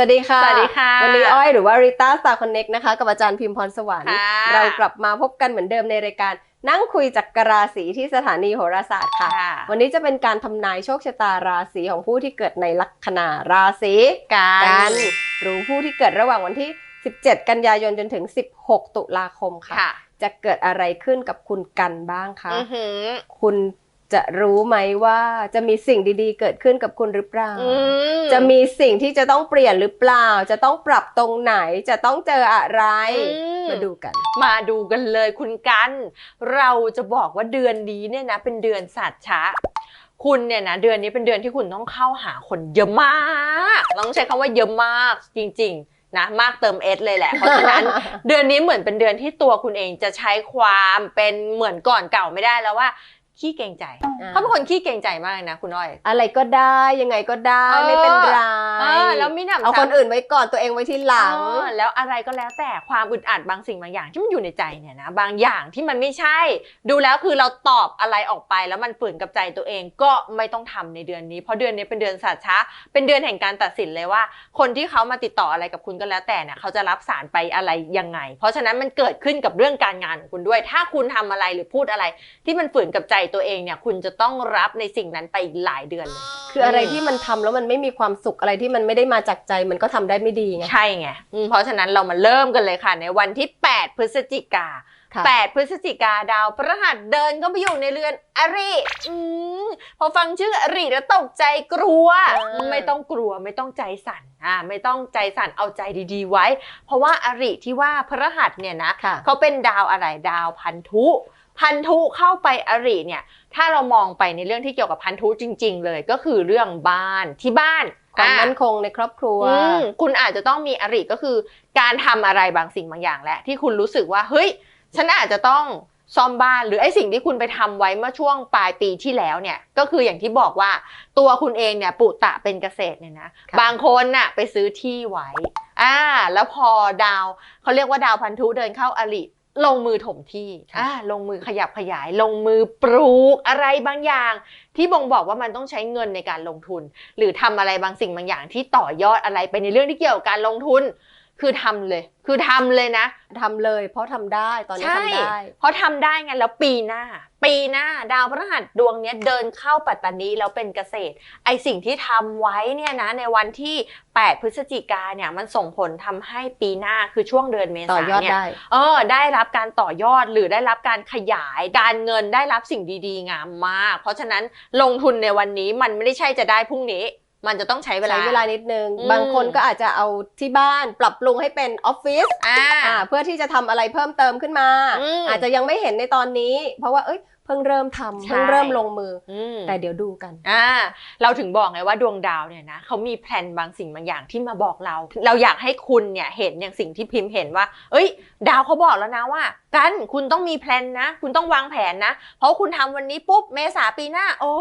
วัสดีค่ะ สวัสดีค่ะ วันนี้อ้อยหรือว่าริต้าสตาร์คอนเน็กนะคะกับอาจารย์พิมพรสวรรค์ค่ะเรากลับมาพบกันเหมือนเดิมในรายการนั่งคุยจักรราศีที่สถานีโหราศาสตร์ค่ะค่ะวันนี้จะเป็นการทำนายโชคชะตาราศีของผู้ที่เกิดในลัคนาราศีกักันนหรือผู้ที่เกิดระหว่างวันที่ 17 กันยายนจนถึง 16 ตุลาคมค่ะค่ะจะเกิดอะไรขึ้นกับคุณกันบ้างคะอือหือคุณ จะรู้ไหมว่าจะมีสิ่งดีๆ เกิดขึ้นกับคุณหรือเปล่าอืมจะมีสิ่งที่จะต้องเปลี่ยนหรือเปล่า จะต้องปรับตรงไหน จะต้องเจออะไรอืมาดูกัน มาดูกันเลยคุณกัน เราจะบอกว่าเดือนนี้เนี่ยนะ เป็นเดือนสัตว์ช้าคุณเนี่ยนะเดือนนี้เป็นเดือนที่คุณต้องเข้าหาคนเยอะมากเราต้องใช้คำว่าเยอะมากจริง ๆ นะ มากเติมเอสเลยแหละ เพราะฉะนั้น เดือนนี้เหมือนเป็นเดือนที่ตัวคุณเองจะใช้ความเป็นเหมือนก่อนเก่าไม่ได้แล้วว่า ขี้เกรงใจอ่าเขาเป็นคนขี้เกรงใจมากนะคุณอ้อย อะไรก็ได้ยังไงก็ได้เออไม่เป็นไรเออแล้วมีหนำเอาคนซ้ำอื่นไว้ก่อนตัวเองไว้ที่หลัง เออแล้วอะไรก็แล้วแต่ความอึดอัดบางสิ่งบางอย่างที่มันอยู่ในใจเนี่ยนะบางอย่างที่มันไม่ใช่ ดูแล้วคือเราตอบอะไรออกไปแล้วมันฝืนกับใจตัวเองก็ไม่ต้องทำในเดือนนี้ เพราะเดือนนี้เป็นเดือนสัตว์ช้าเป็นเดือนแห่งการตัดสินเลยว่า คนที่เขามาติดต่ออะไรกับคุณก็แล้วแต่เนี่ยเขาจะรับสารไปอะไรยังไง เพราะฉะนั้นมันเกิดขึ้นกับเรื่องการงานของคุณด้วย ถ้าคุณทำอะไรหรือพูดอะไร ที่มันฝืนกับใจตัวเองเนี่ยคุณจะต้องรับในสิ่งนั้นไปอีกหลายเดือนเลยคืออะไรที่มันทำแล้วมันไม่มีความสุขอะไรที่มันไม่ได้มาจากใจมันก็ทำได้ไม่ดีไง ใช่ไงอืมเพราะฉะนั้นเรามาเริ่มกันเลยค่ะ ในวันที่ 8 พฤศจิกา ค่ะ 8 พฤศจิกาดาวพฤหัสเดินก็ไปอยู่ในเรือนอริอืมพอฟังชื่ออริแล้วตกใจกลัว ไม่ต้องกลัวไม่ต้องใจสั่นอ่าไม่ต้องใจสั่นเอาใจดีๆไว้ เพราะว่าอริที่ว่าพฤหัสเนี่ยนะ ค่ะ เขาเป็นดาวอะไรดาวพันธุ พันธุเข้าไปอริเนี่ย ถ้าเรามองไปในเรื่องที่เกี่ยวกับพันธุจริง ๆ เลยก็คือเรื่องบ้านที่บ้านความอะมั่นคงในครอบครัวอืมคุณอาจจะต้องมีอริก็คือ การทำอะไรบางสิ่งบางอย่างแหละ ที่คุณรู้สึกว่าเฮ้ย ฉันอาจจะต้องซ่อมบ้านหรือไอ้สิ่งที่คุณไปทำไว้เมื่อช่วงปลายปีที่แล้วเนี่ยก็คืออย่างที่บอกว่าตัวคุณเองเนี่ยปุตะเป็นเกษตรเนี่ยนะค่ะบางคนน่ะไปซื้อที่ไว้อ่าแล้วพอดาวเขาเรียกว่าดาวพันธุเดินเข้าอริ ลงมือถมที่อ่าลงมือขยับขยาย ลงมือปลูกอะไรบางอย่าง ที่บ่งบอกว่ามันต้องใช้เงินในการลงทุน หรือทำอะไรบางสิ่งบางอย่างที่ต่อยอดอะไรไปในเรื่องที่เกี่ยวกับการลงทุน คือทำเลย คือทำเลยนะทำเลย เพราะทำได้ตอนนี้ใช่ทำได้ เพราะทำได้ไงแล้วปีหน้า ปีหน้าดาวพฤหัสดวงเนี้ยเดินเข้าปัตตานีแล้วเป็นเกษตร ไอสิ่งที่ทำไว้เนี่ยนะในวันที่ 8 พฤศจิกาเนี่ยมันส่งผลทำให้ปีหน้าคือช่วงเดือนเมต่อษายอดเนี่ยได้เออได้รับการต่อยอดหรือได้รับการขยายการเงินได้รับสิ่งดีๆงามมาก เพราะฉะนั้นลงทุนในวันนี้มันไม่ได้ใช่จะได้พรุ่งนี้ มันจะต้องใช้เวลา ใช้เวลานิดนึงอืมบางคนก็อาจจะเอาที่บ้านปรับปรุงให้เป็นออฟฟิศอ่าอ่าเพื่อที่จะทำอะไรเพิ่มเติมขึ้นมาอืมอาจจะยังไม่เห็นในตอนนี้ เพราะว่าเอ้ยเพิ่งเริ่มทำใช่เพิ่งเริ่มลงมืออืมแต่เดี๋ยวดูกันอ่าเราถึงบอกไงว่าดวงดาวเนี่ยนะเขามีแพลนบางสิ่งบางอย่างที่มาบอกเรา เราอยากให้คุณเนี่ยเห็นอย่างสิ่งที่พิมพ์เห็นว่า เอ้ย ดาวเขาบอกแล้วนะว่า กันคุณต้องมีแพลนนะ คุณต้องวางแผนนะ เพราะคุณทำวันนี้ปุ๊บเมษาปีหน้า โอ้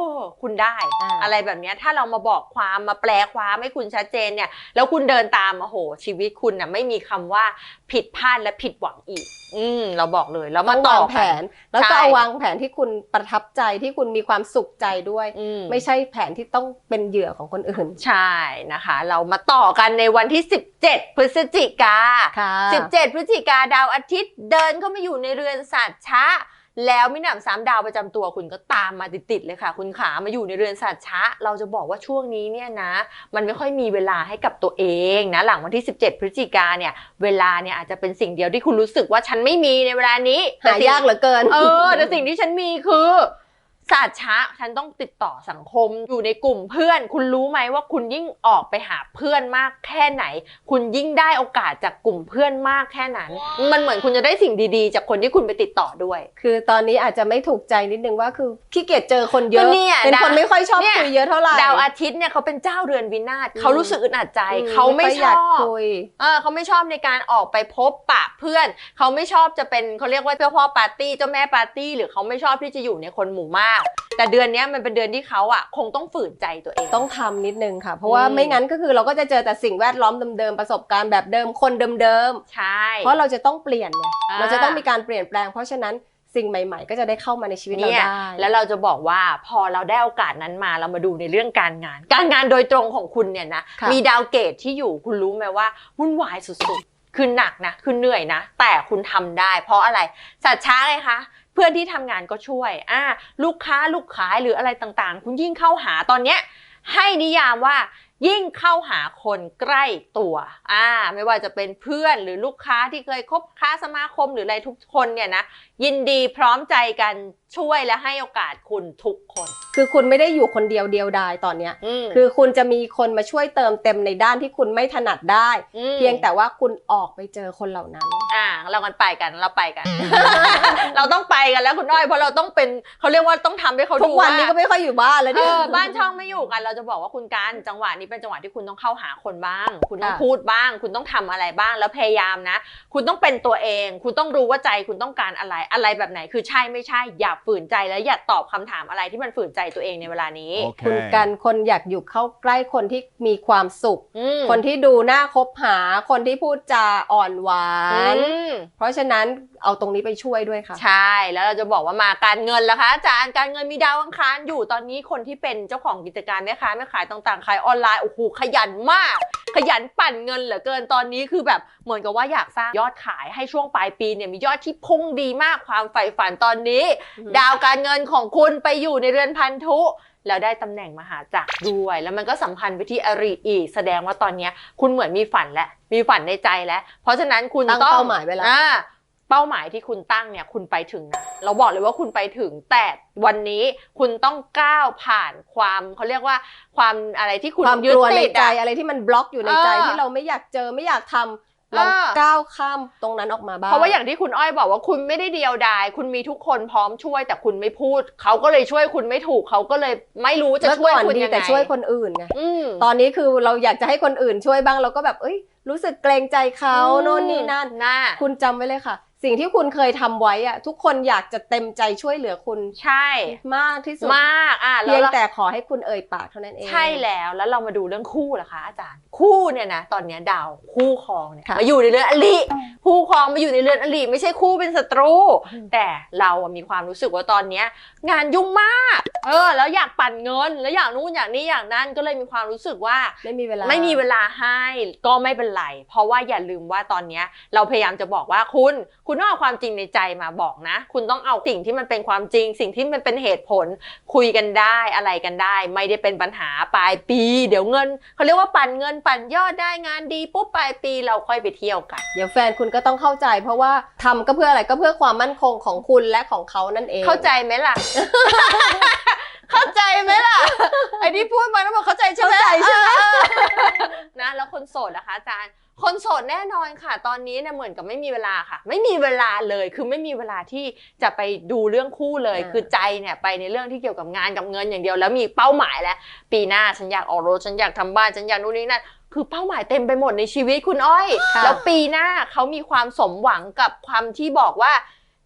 คุณได้อ่าอะไรแบบเนี้ยถ้าเรามาบอกความมาแปลความให้คุณชัดเจนเนี่ย แล้วคุณเดินตามโอ้โห ชีวิตคุณน่ะไม่มีคำว่าผิดพลาดและผิดหวังอีก อืมเราบอกเลยแล้วมาต้องต่อวางแผน แล้วก็ใช่เอาวางแผนที่คุณประทับใจที่คุณมีความสุขใจด้วยอืมไม่ใช่แผนที่ต้องเป็นเหยื่อของคนอื่น ใช่นะคะ เรามาต่อกันในวันที่ 17 พฤศจิกาค่ะ17 พฤศจิกาดาวอาทิตย์เดินเข้ามาอยู่ในเรือนสัตว์ช้า แล้วมิหนำซ้ำดาวประจำตัวคุณก็ตามมาติดๆเลยค่ะ คุณขามาอยู่ในเรือนสัตว์ช้าเราจะบอกว่าช่วงนี้เนี่ยนะ มันไม่ค่อยมีเวลาให้กับตัวเองนะ หลังวันที่ 17 พฤศจิกาเนี่ย เวลาเนี่ยอาจจะเป็นสิ่งเดียวที่คุณรู้สึกว่าฉันไม่มีในเวลานี้หายากเหลือเกิน เออแต่สิ่งที่ฉันมีคือ ศาสตร์ช้าฉันต้องติดต่อสังคม อยู่ในกลุ่มเพื่อน คุณรู้ไหมว่าคุณยิ่งออกไปหาเพื่อนมากแค่ไหน คุณยิ่งได้โอกาสจากกลุ่มเพื่อนมากแค่นั้น มันเหมือนคุณจะได้สิ่งดีๆ จากคนที่คุณไปติดต่อด้วย คือตอนนี้อาจจะไม่ถูกใจนิดนึงว่าคือขี้เกียจเจอคนเยอะก็เนี่ยเป็นคนดาวไม่ค่อยชอบเนี่ยคุยเยอะเท่าไหร่ดาวอาทิตย์เนี่ยเขาเป็นเจ้าเรือนวินาศอืมเขารู้สึกอึดอัดใจอืเขาไม่ค่ยชยากอบคุยเออเขาไม่ชอบในการออกไปพบปะเพื่อน เขาไม่ชอบจะเป็นเขาเรียกว่าเจ้าพ่อปาร์ตี้เจ้าแม่ปาร์ตี้หรือเขาไม่ชอบที่จะอยู่ในคนหมู่มากแต่เดือนเนี้ยมันเป็นเดือนที่เขาอะคงต้องฝืนใจตัวเอง ต้องทำนิดนึงค่ะ เพราะว่าอืม ไม่งั้นก็คือเราก็จะเจอแต่สิ่งแวดล้อมเดิมๆ ประสบการณ์แบบเดิมคนเดิมใช่ ๆ เพราะเราจะต้องเปลี่ยนไงอ่า เราจะต้องมีการเปลี่ยนแปลง เพราะฉะนั้นสิ่งใหม่ ๆ ก็จะได้เข้ามาในชีวิตเราเนี่ยได้แล้วเราจะบอกว่าพอเราได้โอกาสนั้นมาเรามาดูในเรื่องการงาน การงานโดยตรงของคุณเนี่ยนะค่ะมีดาวเกตที่อยู่คุณรู้ไหมว่าวุ่นวายสุดๆ คือหนักนะคือเหนื่อยนะ แต่คุณทำได้ เพราะอะไรสัตว์ช้าเลยคะเพื่อนที่ทำงานก็ช่วยอ่าลูกค้าลูกขายหรืออะไรต่างๆ คุณยิ่งเข้าหาตอนเนี้ยให้นิยามว่ายิ่งเข้าหาคนใกล้ตัวอ่าไม่ว่าจะเป็นเพื่อนหรือลูกค้าที่เคยคบค้าสมาคมหรืออะไรทุกคนเนี่ยนะ ยินดีพร้อมใจกันช่วยและให้โอกาสคุณทุกคน คือคุณไม่ได้อยู่คนเดียวเดียวดายตอนเนี้ย อืม คือคุณจะมีคนมาช่วยเติมเต็มในด้านที่คุณไม่ถนัดได้มเพียงแต่ว่าคุณออกไปเจอคนเหล่านั้น อ่าเรากันไปกันเราไปกัน เราต้องไปกันแล้วคุณน้อยเพราะเราต้องเป็นเขาเรียกว่าต้องทำให้เขาทุดูกวันนี้าก็ไม่ค่อยอยู่บ้านแล้วเอเนี่ย อบ้านช่องไม่อยู่กัน เราจะบอกว่าคุณการจังหวะนี้เป็นจังหวะที่คุณต้องเข้าหาคนบ้าง คุณต้องค่ะ พูดบ้าง คุณต้องทำอะไรบ้างแล้วพยายามนะ คุณต้องเป็นตัวเอง คุณต้องรู้ว่าใจคุณต้องการอะไรอะไรแบบไหนคือใช่ไม่ใช่อย่าฝืนใจและอย่าตอบคำถามอะไรที่มันฝืนใจตัวเองในเวลานี้คุณ Okay. กันคนอยากอยู่เข้าใกล้คนที่มีความสุขอืมคนที่ดูน่าคบหาคนที่พูดจาอ่อนหวานอืมเพราะฉะนั้นเอาตรงนี้ไปช่วยด้วยค่ะ ใช่แล้วเราจะบอกว่ามาการเงินล่ะคะอาจารย์การเงินมีดาวอังคารอยู่ตอนนี้คนที่เป็นเจ้าของกิจการแม่ค้าแม่ขายต่างๆขายออนไลน์โอ้โหขยันมากข ยันปั่นเงินเหลือเกินตอนนี้คือแบบเหมือนกับว่าอยากสร้างยอดขายให้ช่วงปลายปีเนี่ยมียอดที่พุ่งดีมากความใฝ่ฝันตอนนี้อืมดาวการเงินของคุณไปอยู่ในเรือนพันธุแล้วได้ตำแหน่งมหาจักรด้วย แล้วมันก็สัมพันธ์ไปที่อริอีก แสดงว่าตอนเนี้ยคุณเหมือนมีฝันแล้วมีฝันในใจแล้ว เพราะฉะนั้นคุณตั้งต้องเป้าหมายไว้แล้วอ่า เป้าหมายที่คุณตั้งเนี่ยคุณไปถึงนะเราบอกเลยว่าคุณไปถึงแต่วันนี้คุณต้องก้าวผ่านความเขาเรียกว่าความอะไรที่คุณความยึกดลัวในติดใจอะ อะไรที่มันบล็อกอยู่ในใจเออ ที่เราไม่อยากเจอไม่อยากทำเราเออก้าวข้ามตรงนั้นออกมาบ้างเพราะว่าอย่างที่คุณอ้อยบอกว่าคุณไม่ได้เดียวดาย คุณมีทุกคนพร้อมช่วย แต่คุณไม่พูด เขาก็เลยช่วยคุณไม่ถูกเขาก็เลยไม่รู้จะเมื่อช่วยก่อนคุณดียังไงแต่ช่วยคนอื่นไงอืม ตอนนี้คือเราอยากจะให้คนอื่นช่วยบ้างเราก็แบบเอ้ย รู้สึกเกรงใจเขาอืมโน่นนี่นั่น น่า คุณจำไว้เลยค่ะ สิ่งที่คุณเคยทำไว้อะทุกคนอยากจะเต็มใจช่วยเหลือคุณใช่ มากที่สุดมากอะแล้เพียวงเราแต่ขอให้คุณเอ่ยปากเท่านั้นเอง ใช่แล้วแล้วเรามาดูเรื่องคู่ล่ะคะอาจารย์ คู่เนี่ยนะตอนเนี้ยดาวคู่ครองเนี่ยค่ะมาอยู่ในเรือนอลิคู่ครองมาอยู่ในเรือนอลิไม่ใช่คู่เป็นศัตรูอืมแต่เราอะมีความรู้สึกว่าตอนเนี้ยงานยุ่งมาก เออ แล้วอยากปั่นเงิน แล้วอย่างนู้นอย่างนี้อย่างนั้นก็เลยมีความรู้สึกว่าไม่มีเวลาไม่มีเวลาให้ก็ไม่เป็นไร เพราะว่าอย่าลืมว่าตอนเนี้ยเราพยายามจะบอกว่าคุณ คุณต้องเอาความจริงในใจมาบอกนะ คุณต้องเอาสิ่งที่มันเป็นความจริง สิ่งที่มันเป็นเหตุผลคุยกันได้อะไรกันได้ ไม่ได้เป็นปัญหาปลายปี เดี๋ยวเงินเขาเรียกว่าปั่นเงินปั่นยอดได้งานดีปุ๊บปลายปีเราค่อยไปเที่ยวกัน เดี๋ยวแฟนคุณก็ต้องเข้าใจ เพราะว่าทำก็เพื่ออะไรก็เพื่อความมั่นคงของคุณและของเขานั่นเอง เข้าใจไหมล่ะ เข้าใจไหมล่ะไอ้ที่พูดมาทั้งหมดเข้าใจใช่ไหมเข้าใจใช่ไหมเออนะแล้วคนโสดนะคะอาจารย์คนโสดแน่นอนค่ะ ตอนนี้เนี่ยเหมือนกับไม่มีเวลาค่ะ ไม่มีเวลาเลยคือไม่มีเวลาที่จะไปดูเรื่องคู่เลยอ่าคือใจเนี่ยไปในเรื่องที่เกี่ยวกับงานกับเงินอย่างเดียว แล้วมีเป้าหมายแล้ว ปีหน้าฉันอยากออกรถฉันอยากทำบ้านฉันอยากนู่นนี่นั่น คือเป้าหมายเต็มไปหมดในชีวิตคุณอ้อยค่ะแล้วปีหน้าเขามีความสมหวังกับความที่บอกว่า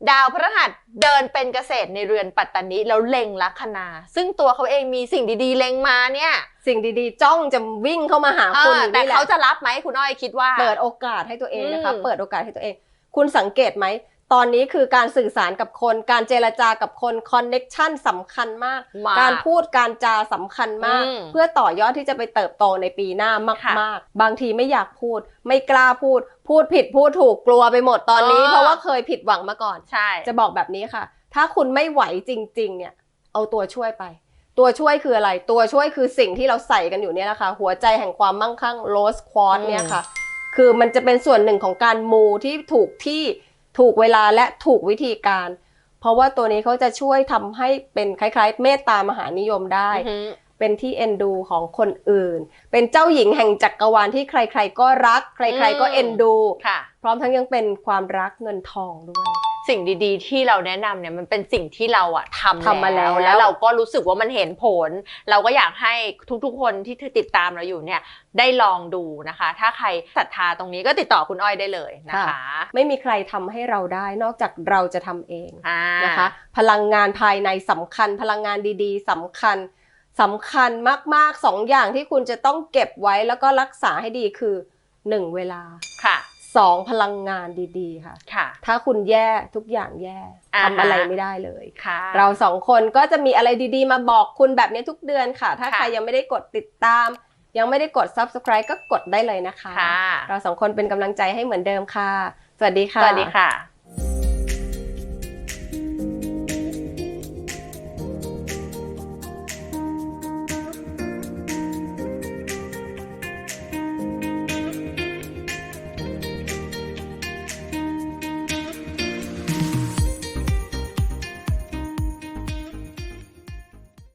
ดาวพฤหัสเดินเป็นเกษตรในเรือนปัตตานีแล้วเล็งลัคนา ซึ่งตัวเขาเองมีสิ่งดีๆ เล็งมาเนี่ย สิ่งดีๆ จ้องจะวิ่งเข้ามาหาคุณเอออยู่แต่นี่แหละเขาจะรับไหมคุณอ้อยคิดว่า เปิดโอกาสให้ตัวเองนะคะอืมเปิดโอกาสให้ตัวเอง คุณสังเกตไหม ตอนนี้คือการสื่อสารกับคน การเจรจากับคนคอนเน็กชันสำคัญมาก มากการพูดการจาสำคัญมาก อืมเพื่อต่อยอดที่จะไปเติบโตในปีหน้าค่ะมาก ๆ บางทีไม่อยากพูด ไม่กล้าพูด พูดผิดพูดถูกกลัวไปหมดตอนนี้ เออ เพราะว่าเคยผิดหวังมาก่อน ใช่ จะบอกแบบนี้ค่ะ ถ้าคุณไม่ไหวจริง ๆ เนี่ย เอาตัวช่วยไป ตัวช่วยคืออะไร ตัวช่วยคือสิ่งที่เราใส่กันอยู่เนี่ยแหละค่ะ หัวใจแห่งความมั่งคั่งโรสควอตอืม เนี่ยค่ะ คือมันจะเป็นส่วนหนึ่งของการมูที่ถูกที่ ถูกเวลาและถูกวิธีการ เพราะว่าตัวนี้เขาจะช่วยทำให้เป็นคล้ายๆ เมตตามหานิยมได้อือหือเป็นที่เอ็นดูของคนอื่น เป็นเจ้าหญิงแห่งจักรวาลที่ใคร ๆ ก็รัก ใคร ๆ ก็เอ็นดูค่ะพร้อมทั้งยังเป็นความรักเงินทองด้วย สิ่งดีๆ ที่เราแนะนำเนี่ยมันเป็นสิ่งที่เราอะทำทำมาแล้ว แล้วเราก็รู้สึกว่ามันเห็นผล เราก็อยากให้ทุกๆ คนที่ติดตามเราอยู่เนี่ยได้ลองดูนะคะ ถ้าใครศรัทธาตรงนี้ก็ติดต่อคุณอ้อยได้เลยนะคะ ไม่มีใครทำให้เราได้นอกจากเราจะทำเองอ่านะคะ พลังงานภายในสำคัญ พลังงานดีๆสำคัญสำคัญมากๆสองอย่างที่คุณจะต้องเก็บไว้แล้วก็รักษาให้ดีคือ 1. เวลาค่ะ สองพลังงานดีๆค่ะ ค่ะ ถ้าคุณแย่ทุกอย่างแย่อ่าฮะทำอะไรไม่ได้เลยค่ะ เราสองคนก็จะมีอะไรดีๆ มาบอกคุณแบบนี้ทุกเดือนค่ะ ถ้าค่ะใครยังไม่ได้กดติดตาม ยังไม่ได้กด subscribe ก็กดได้เลยนะคะค่ะเราสองคนเป็นกำลังใจให้เหมือนเดิมค่ะ สวัสดีค่ะ สวัสดีค่ะ